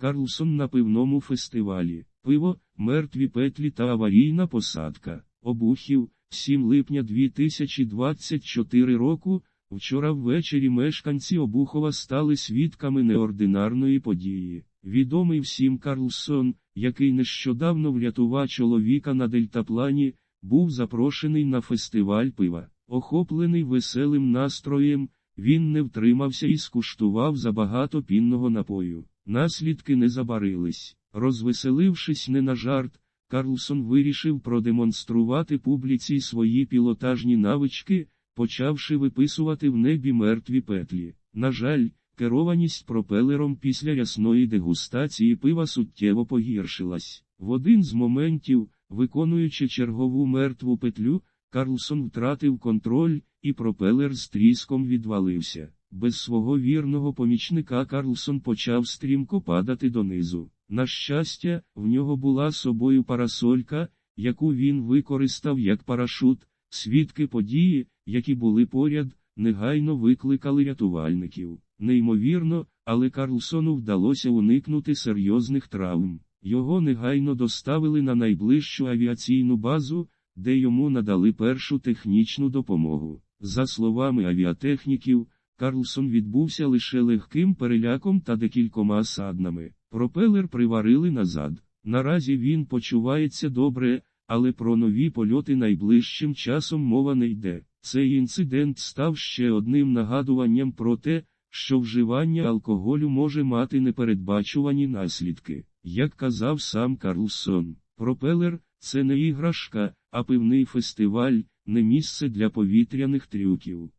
Карлсон на пивному фестивалі. Пиво, мертві петлі та аварійна посадка. Обухів, 7 липня 2024 року. Вчора ввечері мешканці Обухова стали свідками неординарної події. Відомий всім Карлсон, який нещодавно врятував чоловіка на дельтаплані, був запрошений на фестиваль пива. Охоплений веселим настроєм, він не втримався і скуштував забагато пінного напою. Наслідки не забарились. Розвеселившись не на жарт, Карлсон вирішив продемонструвати публіці свої пілотажні навички, почавши виписувати в небі мертві петлі. На жаль, керованість пропелером після рясної дегустації пива суттєво погіршилась. В один з моментів, виконуючи чергову мертву петлю, Карлсон втратив контроль, і пропелер з тріском відвалився. Без свого вірного помічника Карлсон почав стрімко падати донизу. На щастя, в нього була собою парасолька, яку він використав як парашут. Свідки події, які були поряд, негайно викликали рятувальників. Неймовірно, але Карлсону вдалося уникнути серйозних травм. Його негайно доставили на найближчу авіаційну базу, де йому надали першу технічну допомогу. За словами авіатехніків, Карлсон відбувся лише легким переляком та декількома саднами. Пропелер приварили назад. Наразі він почувається добре, але про нові польоти найближчим часом мова не йде. Цей інцидент став ще одним нагадуванням про те, що вживання алкоголю може мати непередбачувані наслідки. Як казав сам Карлсон, пропелер це не іграшка, а пивний фестиваль, не місце для повітряних трюків.